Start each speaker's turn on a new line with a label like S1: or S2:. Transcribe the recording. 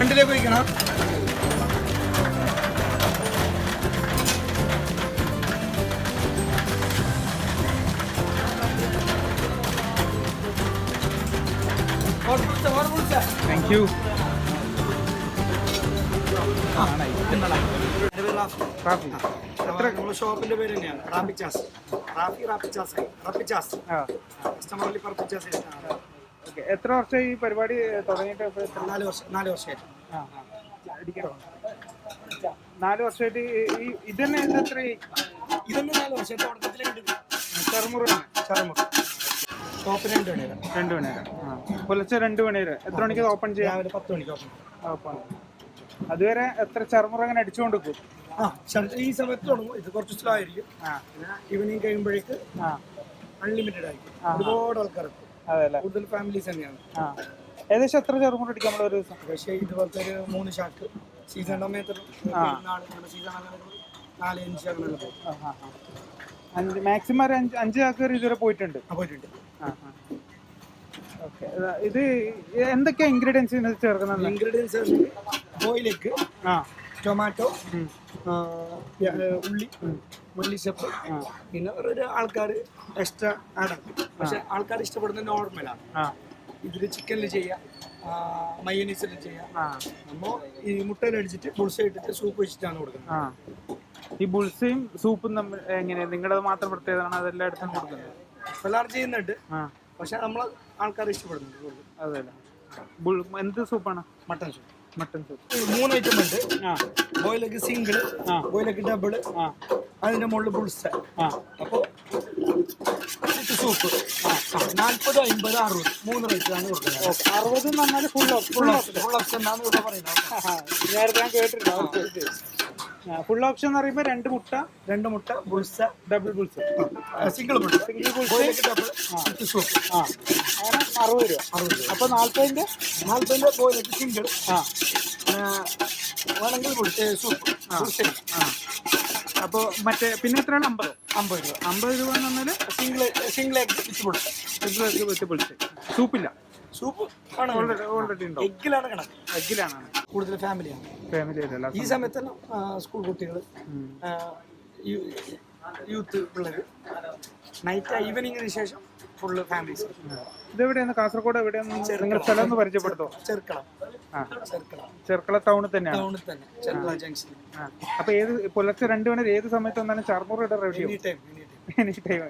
S1: ചിക്കനാ
S2: thank you
S1: ഷോപ്പിന്റെ പേര് തന്നെയാണ്. റാപ്പിച്ചാസ് റാഫി റാപ്പിച്ചാസ് റാപ്പിച്ചാസ് കസ്റ്റമറിൽ പറപ്പിച്ചാസ്
S2: എത്ര വർഷം ഈ പരിപാടി തുടങ്ങിയിട്ട്
S1: നാല് വർഷം നാല് വർഷമായിട്ട്?
S2: നാല് വർഷമായിട്ട് ഈ- ഈ ഇത് എത്ര
S1: ഇതൊന്നും നാല് വർഷം തുടക്കത്തിലുണ്ട്
S2: ചെറുമുറ
S1: ചറമുറ. ഷോപ്പിന് രണ്ട് മണി വരെ
S2: രണ്ട് മണി വരെ ആ പുലർച്ചെ രണ്ട് മണി വരെ എത്ര മണിക്ക് ഓപ്പൺ ചെയ്യാം?
S1: രാവിലെ പത്ത് മണിക്ക് ഓപ്പൺ
S2: ഓപ്പൺ. അതുവരെ എത്ര ചെറുമുറ അങ്ങനെ അടിച്ചുകൊണ്ട് വെക്കും
S1: ആ ഈ സമയത്ത് തുടങ്ങും. ഇത് കുറച്ച് സ്ലോ ആയിരിക്കും. ഈവനിങ് കഴിയുമ്പോഴേക്ക് അൺലിമിറ്റഡ് ആയിരിക്കും. ഒരുപാട് ആൾക്കാർ എത്തും.
S2: അതെ അല്ലേ
S1: കൂടുതൽ ഫാമിലീസ് തന്നെയാണ്.
S2: ഏകദേശം എത്ര ചെറുമുറ അടിക്കാം നമ്മൾ ഒരു
S1: പക്ഷേ ഇതുപോലത്തെ ഒരു മൂന്ന് ഷാക്ക് സീസൺ സമയത്ത്. സീസൺ നാല് അഞ്ച് അങ്ങനെ.
S2: അഞ്ച് മാക്സിമം ഒരു അഞ്ച് അഞ്ച് ചാക്ക് ഇതുവരെ പോയിട്ടുണ്ട്?
S1: പോയിട്ടുണ്ട്.
S2: ഓക്കെ. ഇത് എന്തൊക്കെയാ ഇൻഗ്രീഡിയൻസ് ചേർക്കുന്നത്?
S1: ഇൻഗ്രീഡിയൻസ് ബോയിലേക്ക്
S2: ആ.
S1: ടൊമാറ്റോ ഉള്ളി മല്ലിച്ചപ്പ് പിന്നെ ഒരു ആൾക്കാർ എക്സ്ട്രാ ആഡാക്കും പക്ഷെ ആൾക്കാർ ഇഷ്ടപ്പെടുന്നത് നോർമലാണ് ഇതിൽ ചിക്കനിൽ ചെയ്യാം മയ്യനീസിൽ ചെയ്യാം. നമ്മൾ ഈ മുട്ടയിലടിച്ചിട്ട് പുളിസ ഇട്ടിട്ട് സൂപ്പ് വെച്ചിട്ടാണ് കൊടുക്കുന്നത്.
S2: ഈ ബുൾസയും സൂപ്പും തമ്മിൽ എങ്ങനെയാണ് നിങ്ങളുടെ മാത്രം പ്രത്യേകതയാണ്? അതെല്ലായിടത്തും കൊടുക്കുന്നത്?
S1: എല്ലാവരും ചെയ്യുന്നുണ്ട്. പക്ഷെ നമ്മൾ ആൾക്കാർ ഇഷ്ടപ്പെടുന്നുണ്ട്
S2: അതെ എന്ത് സൂപ്പാണ്
S1: മട്ടൻ സൂപ്പ്
S2: മട്ടൺ സൂപ്പ്
S1: മൂന്ന് ഐറ്റം ഉണ്ട്.
S2: ആ.
S1: ബോയിലേക്ക് സിംഗിൾ
S2: ആ.
S1: ബോയിലേക്ക് ഡബിൾ
S2: ആ.
S1: അതിന്റെ മുകളിൽ പുളിച്ച
S2: ആ.
S1: അപ്പോൾ സൂപ്പ് നാൽപ്പത് അമ്പത് അറുപത്. മൂന്ന് റേറ്റിലാണ് കൊടുക്കുന്നത്.
S2: ഓക്കെ അറുപത് എന്ന് പറഞ്ഞാൽ full
S1: full option full option എന്നാണ് ഇവിടെ പറയുന്നത്.
S2: നേരത്തെ ഞാൻ കേട്ടിട്ടുണ്ട്. ഫുൾ ഓപ്ഷൻ എന്ന് പറയുമ്പോൾ രണ്ട് മുട്ട
S1: രണ്ട് മുട്ട ബുൾസ
S2: ഡബിൾ ബുൾസ്
S1: സിംഗിൾ മുട്ട
S2: സിംഗിൾ ബുൾസ്
S1: ഡബിൾ സൂപ്പ്
S2: ആ അങ്ങനെ അറുപത് രൂപ.
S1: അറുപത് രൂപ.
S2: അപ്പോൾ നാൽപ്പതിന്റെ
S1: നാൽപ്പതിന്റെ ബോയിലേക്ക് സിംഗിൾ
S2: ആ.
S1: വേണമെങ്കിൽ ബുൾസ സൂപ്പ് ബുൾസ
S2: ആ അപ്പോൾ മറ്റേ പിന്നെ എത്രയാണ്? അമ്പത്.
S1: അമ്പത് രൂപ.
S2: അമ്പത് രൂപ എന്ന് പറഞ്ഞാൽ
S1: single single egg with single
S2: egg with bulls സൂപ്പില്ല
S1: soup ആണ്.
S2: ഓൾറെഡി ഓൾറെഡി ഉണ്ടോ?
S1: എഗ്ഗിലാണ് കണക്ക്.
S2: എഗ്ഗിലാണ്
S1: കൂടുതൽ ഫാമിലിയാണ്.
S2: ഫാമിലി
S1: ഈ സമയത്ത്. സ്കൂൾ കുട്ടികൾ യൂത്ത് പിള്ളേർ നൈറ്റ് ഈവനിങ്ങിന് ശേഷം ഫുള്ള് ഫാമിലീസ്
S2: ഇതെവിടെയാണ്? കാസർഗോഡ് എവിടെയാണ്? നിങ്ങൾ സ്ഥലം ഒന്ന് പരിചയപ്പെടുത്തോ?
S1: ചെർക്കളം. ചെർക്കളം.
S2: ടൗണിൽ തന്നെയാണ്.
S1: ടൗണിൽ തന്നെ. ചെർക്കള
S2: ജംഗ്ഷൻ അപ്പൊ ഏത് പുലർച്ചെ രണ്ടു മണി ഏത് സമയത്ത് വന്നാലും ചാർമൂർ ഇട ready
S1: any time
S2: any time